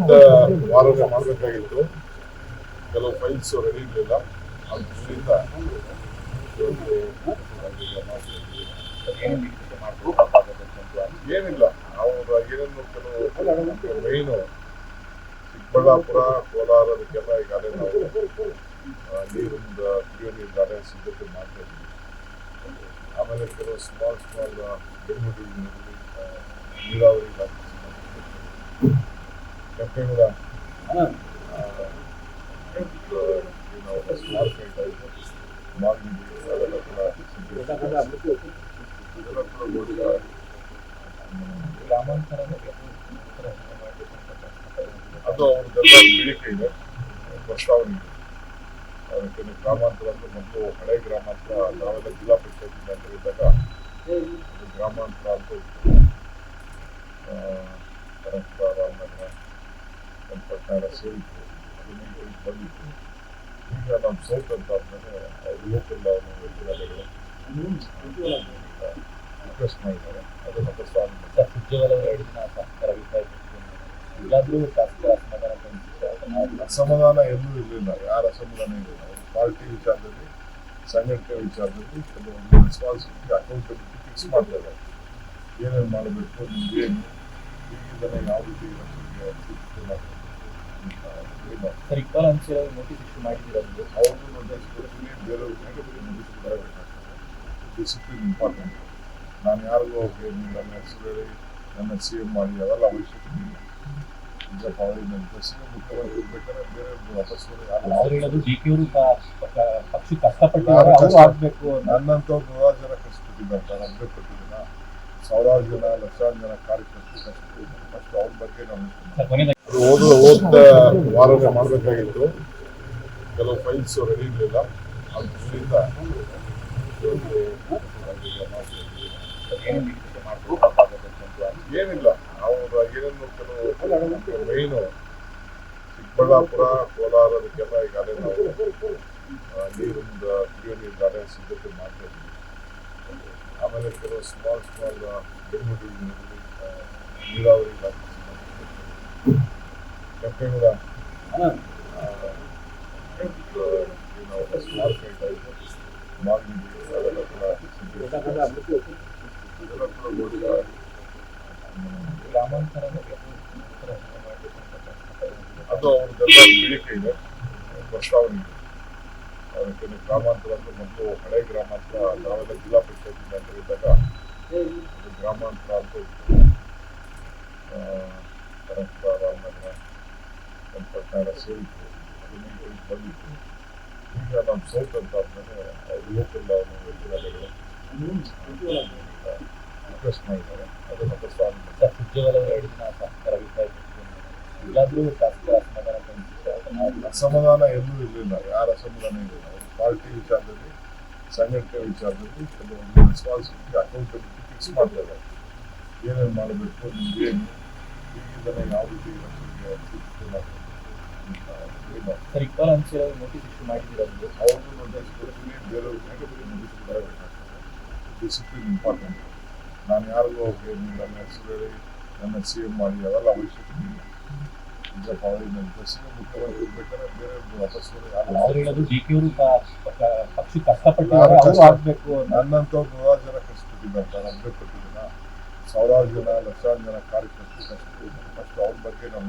ಹೋದ ವಾರನೇ ಮಾಡಬೇಕಾಗಿತ್ತು. ಕೆಲವು ಫೈಲ್ಸ್ ರೆಡಿ ಇರಲಿಲ್ಲ ಅದರಿಂದ ಇವತ್ತು. ಏನಿಲ್ಲ. ನಾವು ಏನೇನು ಕೆಲವು ಮೈನು ಚಿಕ್ಕಬಳ್ಳಾಪುರ, ಕೋಲಾರ ಅದಕ್ಕೆಲ್ಲ ಈಗಾಗಲೇ ನಾವು ನೀರಿಂದ ಕುಡಿಯೋ ನೀರಿಗಾಗಲೇ ಸಿದ್ಧತೆ ಮಾಡ್ತಾ ಇದ್ವಿ ಆಮೇಲೆ ಕೆಲವು ಸ್ಮಾಲ್ ಸ್ಮಾಲ್ ನೀರಾವರಿ ಇಲಾಖೆ. ಸಿದ್ಧತೆ ಇದೆಲ್ಲ ಕೂಡ ಬಹುಶಃ ಅದು ಅವ್ರದ್ದೆಲ್ಲ ಬೇಡಿಕೆ ಇದೆ ಪ್ರಸ್ತಾವನೆ ಇದೆ ಅದಕ್ಕೆ ಗ್ರಾಮಾಂತರ ಅಂದ್ರೆ ಮೊದಲು ಹಳೆ ಗ್ರಾಮಾಂತರ ನಾವೆಲ್ಲ ಜಿಲ್ಲಾ ಪಂಚಾಯತ್ ಅಂತ ಇದ್ದಾಗ ಅದು ಗ್ರಾಮಾಂತರ ಅಂತ ಇತ್ತು ಆ, ಪರಸ್ಪರ ರಾಮನಗರ ಅದನ್ನ ಈಗ ಬಂದಿತ್ತು ನಮ್ಮ ಸೌತ್ ಅಂತ ಆದ್ಮೇಲೆ ಅವ್ರು ಲೋಕಲ್ ಅವನು ಜಿಲ್ಲೆಗಳು ರಿಕ್ವೆಸ್ಟ್ ಮಾಡಿದ್ದಾರೆ ಅದನ್ನು ಪ್ರಸ್ತಾವನೆ ಮಾಡಿ ಸುಜ್ಜವಲ್ಲ ಎರಡು ದಿನ ಎಲ್ಲಾದರೂ ಶಾಸಕರ ಅಸಮಾಧಾನ ಕಂಡಿತ್ತು ಅಸಮಾಧಾನ ಎಲ್ಲೂ ಇರಲಿಲ್ಲ ಯಾರ ಅಸಮಾಧಾನ ಇರಲಿಲ್ಲ ಪಾರ್ಟಿ ವಿಚಾರದಲ್ಲಿ ಸಂಘಟನೆ ವಿಚಾರದಲ್ಲಿ ಕೆಲವೊಂದು ರೆಸ್ಪಾನ್ಸಿಬಿಲಿಟಿ ಅಕೌಂಟಬಿಲಿಟಿ ಫಿಕ್ಸ್ ಮಾಡ್ತಾ ಇದ್ದಾರೆ ಏನೇನು ಮಾಡಬೇಕು ನಿಮ್ಗೇನು ಈಗ ಇದನ್ನು ಯಾವ ರೀತಿ ರಕ್ಷಣೆಗೆ ಸೂಚಿತ ಮಾಡಬೇಕು ಅಂತ ಹೇಳಿ ಮಾಡ್ತಾರೆ. ಸರ್ ಇಕ್ಬಾಲ್ ಅನ್ಸಿರೋ ನೋಟಿಸ್ ಇಶ್ಯೂ ನೋಟಿಸ್ ಬರಬೇಕಾಗ್ತದೆ ಡಿಸಿಪ್ಲಿನ್ ಇಂಪಾರ್ಟೆಂಟ್ ನಾನು ಯಾರಿಗೂ ಹೋಗಿ ನನ್ನ ಹೆಸರು ಹೇಳಿ ನನ್ನ ಸಿ ಎಂ ಮಾಡಿ ಅವೆಲ್ಲ ಅವಶ್ಯಕತೆ ಇಲ್ಲ. ಈಗ ಅವ್ರಿಗೆ ಸಿ ಎಂ ಮುಖ್ಯಮಂತ್ರಿ ಬೇಕಾದ್ರೆ ಬೇರೆ ವಾಪಸ್ ಯಾರು ಅವ್ರು ಡಿ ಕೆ ಪಕ್ಷಕ್ಕೆ ಆಗ್ಬೇಕು ನೂರಾರು ಜನ ಕಷ್ಟಪಟ್ಟಿದ್ದಾರೆ ನಾನು ಅಭ್ಯಪಟ್ಟಿದ್ದೀನ ಸಾವಿರಾರು ಜನ ಲಕ್ಷಾರು ಜನ ಕಾರ್ಯಕರ್ತರು ಕಷ್ಟಪಟ್ಟಿದ್ದಾರೆ. ಫಸ್ಟ್ ಅವ್ರ ಬಗ್ಗೆ ನಾವು ಯೋಚ್ನೆ ಓದ್ತ ವಾರನೇ ಮಾಡಬೇಕಾಗಿತ್ತು. ಕೆಲವು ಫೈಲ್ಸ್ ರೆಡಿ ಇರಲಿಲ್ಲ. ಅದರಿಂದ ಏನಿಲ್ಲ. ನಾವು ಏನೇನು ಕೆಲವು ಮೈನು ಚಿಕ್ಕಬಳ್ಳಾಪುರ, ಕೋಲಾರ ಅದಕ್ಕೆಲ್ಲ ಈಗಾಗಲೇ ನಾವು ನೀರಿಂದ ಕುಡಿಯೋ ನೀರಿಗಾಗಲೇ ಸಿದ್ಧತೆ ಮಾಡ್ತಾ ಆಮೇಲೆ ಕೆಲವು ಸ್ಮಾಲ್ ಸ್ಮಾಲ್ ಬೆಂಗಳೂರಿನಲ್ಲಿ ನೀರಾವರಿ ಇಲಾಖೆ ಸಿದ್ಧತೆ ಇದೆಲ್ಲ ಕೂಡ ಬಹುಶಃ ಗ್ರಾಮಾಂತರ ಅದು ಅವ್ರದ್ದೆಲ್ಲ ಬೇಡಿಕೆ ಇದೆ ಪ್ರಸ್ತಾವನೆ ಇದೆ ಅದಕ್ಕೆ ಗ್ರಾಮಾಂತರ ಅಂದ್ರೆ ಮೊದಲು ಹಳೆ ಗ್ರಾಮಾಂತರ ನಾವೆಲ್ಲ ಜಿಲ್ಲಾ ಪಂಚಾಯತ್ ಅಂತ ಇದ್ದಾಗ ಅದು ಗ್ರಾಮಾಂತರ ಅಂತ ಇತ್ತು ಆ, ಪರಸ್ಪರ ರಾಮನಗರ ಸೇರಿತ್ತು ಅದನ್ನ ಈಗ ಇಲ್ಲಿ ಬಂದಿತ್ತು ಈಗ ನಮ್ಮ ಸೌತ್ ಅಂತ ಆದ್ಮೇಲೆ ಅವ್ರು ಲೋಕಲ್ ಅವನು ಜಿಲ್ಲೆಗಳು ರಿಕ್ವೆಸ್ಟ್ ಮಾಡಿದ್ದಾರೆ ಅದನ್ನು ಪ್ರಸ್ತಾವನೆ ಸುಜ್ಜವಲ್ಲ ಎರಡು ದಿನ ಅಭಿಪ್ರಾಯ ಎಲ್ಲಾದ್ರೂ ಶಾಸಕರ ಅಸಮಾಧಾನ ಕಂಡಿತ್ತು ಅಸಮಾಧಾನ ಎಲ್ಲೂ ಇರಲಿಲ್ಲ ಯಾರ ಅಸಮಾಧಾನ ಇರಲಿಲ್ಲ ಅವರು ಪಾರ್ಟಿ ವಿಚಾರದಲ್ಲಿ ಸಂಘಟನೆ ವಿಚಾರದಲ್ಲಿ ಕೆಲವೊಂದು ರೆಸ್ಪಾನ್ಸಿಬಿಲಿಟಿ ಅಕೌಂಟಬಿಲಿಟಿ ಫಿಕ್ಸ್ ಮಾಡ್ತಾ ಇದ್ದಾರೆ ಏನೇನು ಮಾಡಬೇಕು ನಿಮ್ಗೇನು ಈಗ ಇದನ್ನು ಯಾವ ಸರ್ ಇಕ್ಬಾಲ್ ಅನ್ಸಿರೋ ನೋಟಿಸ್ ಇಶ್ಯೂ ಮಾಡಿದ್ದೀರದು ಅವ್ರನ್ನೂ ನೋಟಿಸ್ಕೊಡ್ತೀನಿ ಬೇರೆಯವ್ರಿಗೆ ನೋಟಿಸ್ ಬರಬೇಕಾಗ್ತದೆ? ಡಿಸಿಪ್ಲಿನ್ ಇಂಪಾರ್ಟೆಂಟ್ ನಾನು ಯಾರಿಗೂ ಹೋಗಿ ನನ್ನ ಹೆಸರು ಹೇಳಿ ನನ್ನ ಸಿ ಎಂ ಮಾಡಿ ಅವೆಲ್ಲ ಅವಶ್ಯಕತೆ ಇಲ್ಲ ಈಗ ಅವ್ರಿಗೆ ಸಿ ಎಂ ಮುಖ್ಯಮಂತ್ರಿ ಬೇಕಾದ್ರೆ ಬೇರೆ ವಾಪಸ್ ಯಾರು? ಅವ್ರು ಹೇಳೋದು ಡಿ ಕೆ ಅವರು ಪಕ್ಷಕ್ಕೆ ಕಷ್ಟಪಟ್ಟಿದ್ದಾರೆ ಅವರು ಆಗ್ಬೇಕು ನನ್ನಂತ ನೂರಾರು ಜನ ಕಷ್ಟಪಟ್ಟಿದ್ದಾರೆ ನಾನು ಅಭ್ಯಪಟ್ಟಿದ್ದೀನ ಸಾವಿರಾರು ಜನ ಲಕ್ಷಾರು ಜನ ಕಾರ್ಯಕರ್ತರು ಕಷ್ಟಪಟ್ಟಿದ್ದಾರೆ. ಫಸ್ಟ್ ಅವ್ರ ಬಗ್ಗೆ ನಾವು